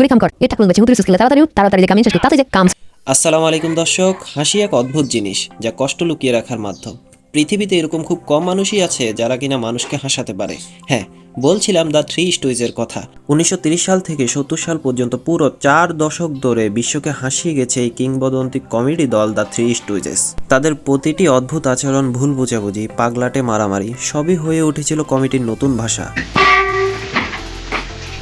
তুই আসসালামু আলাইকুম দর্শক, হাসি এক অদ্ভুত জিনিস, যা কষ্ট লুকিয়ে রাখার মাধ্যম। পৃথিবীতে এরকম খুব কম মানুষই আছে যারা কিনা মানুষকে হাসাতে পারে। হ্যাঁ বলছিলাম দ্য থ্রি স্টোইজের কথা। উনিশশো সাল থেকে সত্তর সাল পর্যন্ত পুরো চার দশক ধরে বিশ্বকে হাসিয়ে গেছে এই কিংবদন্তি কমেডি দল দ্য থ্রি স্টোইজেস। তাদের প্রতিটি অদ্ভুত আচরণ, ভুল বোঝাবুঝি, পাগলাটে মারামারি, সবই হয়ে উঠেছিল কমিটির নতুন ভাষা।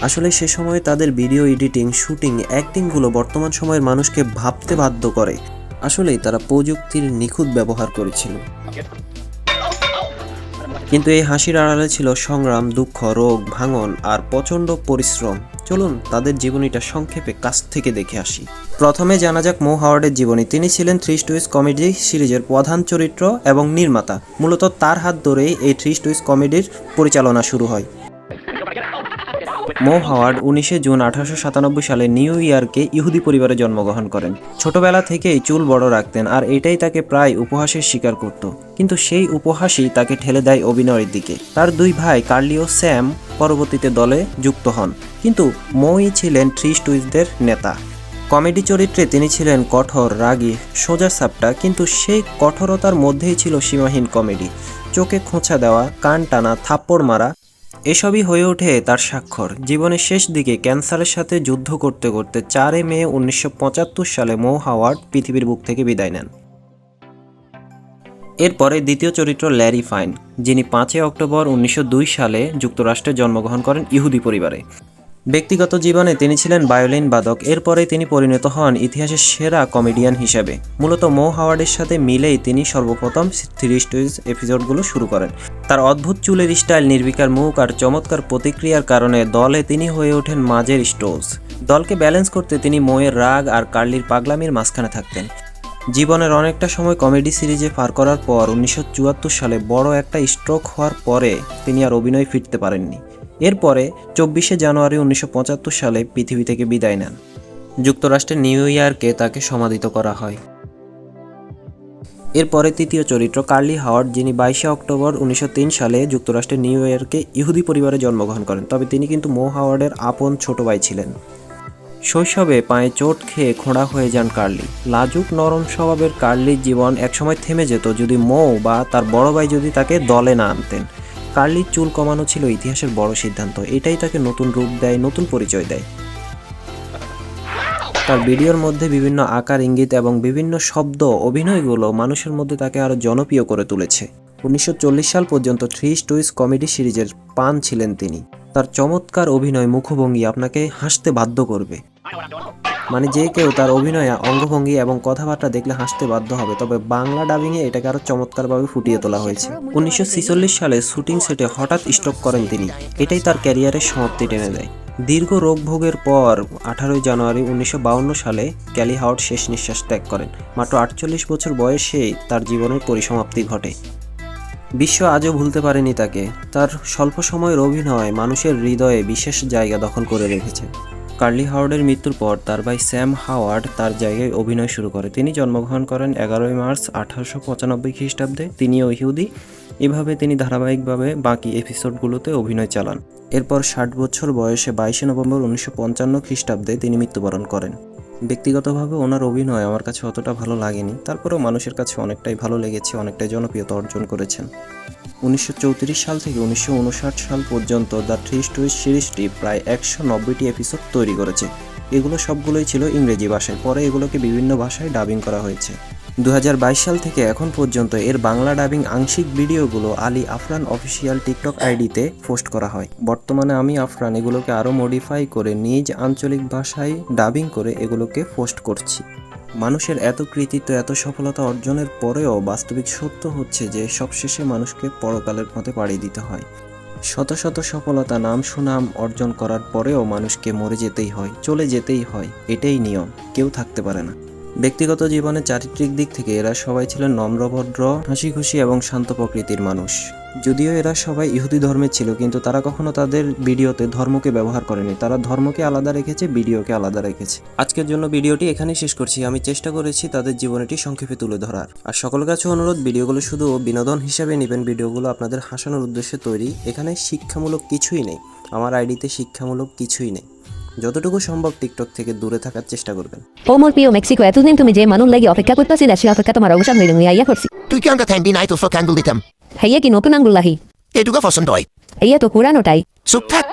আসলে সে সময় তাদের ভিডিও এডিটিং, শুটিং, অ্যাক্টিংগুলো বর্তমান সময়ের মানুষকে ভাবতে বাধ্য করে। আসলেই তারা প্রযুক্তির নিখুঁত ব্যবহার করেছিল। কিন্তু এই হাসির আড়ালে ছিল সংগ্রাম, দুঃখ, রোগ, ভাঙন আর প্রচণ্ড পরিশ্রম। চলুন তাদের জীবনীটা সংক্ষেপে কাছ থেকে দেখে আসি। প্রথমে জানা যাক মো হাওয়ার্ডের জীবনী। তিনি ছিলেন থ্রি স্টুইস কমেডি সিরিজের প্রধান চরিত্র এবং নির্মাতা। মূলত তার হাত ধরেই এই থ্রি স্টুইস কমেডির পরিচালনা শুরু হয়। মো হাওয়ার্ড উনিশে জুন আঠারোশো সাতানব্বই সালে নিউ ইয়র্কে ইহুদি পরিবারে জন্মগ্রহণ করেন। ছোটবেলা থেকেই চুল বড় রাখতেন আর এটাই তাকে প্রায় উপহাসের শিকার করত। কিন্তু সেই উপহাসই তাকে ঠেলে দেয় অভিনয়ের দিকে। তার দুই ভাই কার্লি ও স্যাম পরবর্তীতে দলে যুক্ত হন। কিন্তু মই ছিলেন থ্রি স্টুইসদের নেতা। কমেডি চরিত্রে তিনি ছিলেন কঠোর, রাগী, সোজা সাপটা, কিন্তু সেই কঠোরতার মধ্যেই ছিল সীমাহীন কমেডি। চোখে খোঁচা দেওয়া, কান টানা, থাপ্পড় মারা এসবই হয়ে ওঠে তার স্বাক্ষর। জীবনের শেষ দিকে ক্যান্সারের সাথে যুদ্ধ করতে করতে চারে মে উনিশশো পঁচাত্তর সালে মো হাওয়ার্ড পৃথিবীর বুক থেকে বিদায় নেন। এরপরে দ্বিতীয় চরিত্র ল্যারি ফাইন, যিনি পাঁচই অক্টোবর উনিশশো দুই সালে যুক্তরাষ্ট্রে জন্মগ্রহণ করেন ইহুদি পরিবারে। ব্যক্তিগত জীবনে তিনি ছিলেন বায়োলিন বাদক। এরপরে তিনি পরিণত হন ইতিহাসের সেরা কমেডিয়ান হিসেবে। মূলত মো হাওয়ার্ডের সাথে মিলেই তিনি সর্বপ্রথম থ্রি স্টোরিজ এপিসোডগুলো শুরু করেন। তার অদ্ভুত চুলের স্টাইল, নির্বিকার মুখ আর চমৎকার প্রতিক্রিয়ার কারণে দলে তিনি হয়ে ওঠেন মাঝের স্টোজ। দলকে ব্যালেন্স করতে তিনি মোয়ের রাগ আর কার্লির পাগলামির মাঝখানে থাকতেন। জীবনের অনেকটা সময় কমেডি সিরিজে পার করার পর উনিশশো চুয়াত্তর সালে বড় একটা স্ট্রোক হওয়ার পরে তিনি আর অভিনয় ফিরতে পারেননি। এরপরে চব্বিশে জানুয়ারি উনিশশো পঁচাত্তর সালে পৃথিবী থেকে বিদায় নেন। যুক্তরাষ্ট্রের নিউ ইয়র্কে তাকে সমাধিত করা হয়। এরপরে তৃতীয় চরিত্র কার্লি হাওয়ার্ড, যিনি বাইশে অক্টোবর উনিশশো তিন সালে যুক্তরাষ্ট্রের নিউ ইয়র্কে ইহুদি পরিবারে জন্মগ্রহণ করেন, তবে তিনি কিন্তু মো হাওয়ার্ডের আপন ছোট ভাই ছিলেন। শৈশবে পায়ে চোট খেয়ে খোঁড়া হয়ে যান কার্লি। লাজুক, নরম স্বভাবের কার্লির জীবন একসময় থেমে যেত যদি মৌ বা তার বড় ভাই যদি তাকে দলে না আনতেন। কার্লির চুল কমানো ছিল ইতিহাসের বড় সিদ্ধান্ত। এটাই তাকে নতুন রূপ দেয়, নতুন পরিচয় দেয়। তার ভিডিওর মধ্যে বিভিন্ন আকার, ইঙ্গিত এবং বিভিন্ন শব্দ, অভিনয়গুলো মানুষের মধ্যে তাকে আরও জনপ্রিয় করে তুলেছে। উনিশশো চল্লিশ সাল পর্যন্ত থ্রি স্টোইস কমেডি সিরিজের পান ছিলেন তিনি। তার চমৎকার অভিনয় মুখভঙ্গি আপনাকে হাসতে বাধ্য করবে। মানে যে কেউ তার অভিনয় অঙ্গভঙ্গি এবং কথাবার্তা দেখলে হাসতে বাধ্য হবে, তবে বাংলা ডাবিংয়ে এটাকে আরও চমৎকারভাবে ফুটিয়ে তোলা হয়েছে। উনিশশো ছেচল্লিশ সালে শুটিং সেটে হঠাৎ স্ট্রোক করেন তিনি। এটাই তার ক্যারিয়ারের সমাপ্তি টেনে দেয়। দীর্ঘ রোগ ভোগের পর আঠারোই জানুয়ারি উনিশশো সালে ক্যালি হাওয়ার্ড শেষ নিঃশ্বাস ত্যাগ করেন। মাত্র আটচল্লিশ বছর বয়সেই তার জীবনের পরিসমাপ্তি ঘটে। বিশ্ব আজও ভুলতে পারেনি তাকে। তার স্বল্প সময়ের অভিনয় মানুষের হৃদয়ে বিশেষ জায়গা দখল করে রেখেছে। কার্লি হাওয়ার্ডের মৃত্যুর পর তার ভাই স্যাম হাওয়ার্ড তার জায়গায় অভিনয় শুরু করে। তিনি জন্মগ্রহণ করেন এগারোই মার্চ আঠারোশো পঁচানব্বই খ্রিস্টাব্দে। তিনিও ইহুদি। এভাবে তিনি ধারাবাহিকভাবে বাকি এপিসোডগুলোতে অভিনয় চালান। এরপর ষাট বছর বয়সে বাইশে নভেম্বর উনিশশো পঞ্চান্ন খ্রিস্টাব্দে তিনি মৃত্যুবরণ করেন। ব্যক্তিগতভাবে ওনার অভিনয় আমার কাছে অতটা ভালো লাগেনি, তারপরেও মানুষের কাছে অনেকটাই ভালো লেগেছে, অনেকটাই জনপ্রিয়তা অর্জন করেছেন। উনিশশো চৌত্রিশ সাল থেকে উনিশশো উনষাট সাল পর্যন্ত দ্য থ্রি স্টোরিজ সিরিজটি প্রায় একশো নব্বইটি এপিসোড তৈরি করেছে। এগুলো সবগুলোই ছিল ইংরেজি ভাষায়, পরে এগুলোকে বিভিন্ন ভাষায় ডাবিং করা হয়েছে। দু হাজার বাইশ সাল থেকে এখন পর্যন্ত এর বাংলা ডাবিং আংশিক ভিডিওগুলো আলী আফরান অফিসিয়াল টিকটক আইডিতে পোস্ট করা হয়। বর্তমানে আমি আফরান এগুলোকে আরও মডিফাই করে নিজ আঞ্চলিক ভাষায় ডাবিং করে এগুলোকে পোস্ট করছি। মানুষের এত কৃতিত্ব, এত সফলতা অর্জনের পরেও বাস্তবিক সত্য হচ্ছে যে সবশেষে মানুষকে পরকালের পথে পাড়ি দিতে হয়। শত শত সফলতা, নাম সুনাম অর্জন করার পরেও মানুষকে মরে যেতেই হয়, চলে যেতেই হয়, এটাই নিয়ম, কেউ থাকতে পারে না। ব্যক্তিগত জীবনে চারিত্রিক দিক থেকে এরা সবাই ছিলেন নম্রভদ্র হাসি খুশি এবং শান্ত প্রকৃতির মানুষ। যদিও এরা সবাই ইহুদি ধর্মের ছিল, কিন্তু তারা কখনো তাদের ভিডিওতে ধর্মকে ব্যবহার করেনি। তারা ধর্মকে আলাদা রেখেছে, ভিডিওকে আলাদা রেখেছে। আজকের জন্য ভিডিওটি এখানেই শেষ করছি। আমি চেষ্টা করেছি তাদের জীবনটি সংক্ষেপে তুলে ধরার। আর সকল কাছে অনুরোধ, ভিডিওগুলো শুধু বিনোদন হিসাবে নেবেন, ভিডিওগুলো আপনাদের হাসানোর উদ্দেশ্যে তৈরি। এখানে শিক্ষামূলক কিছুই নেই। আমার আইডিতে শিক্ষামূলক কিছুই নেই। যতটুকু সম্ভব টিকটক থেকে দূরে থাকার চেষ্টা করবেন। ও মোর প্রিয় মেক্সিকো এতদিন তুমি যে মানুষ লাগি অপেক্ষা করতেছিলে সে অপেক্ষা তোমার অবসান হইল ইয়া করছি। তুই কি আমাকে থ্যাংক নাই তো ক্যান্ডেল দিতাম। হেইয়া কি নতুন আঙ্গুল লাহি? এটুকু পছন্দ হয়। এইয়া তো পুরানোটাই। চুপ থাক।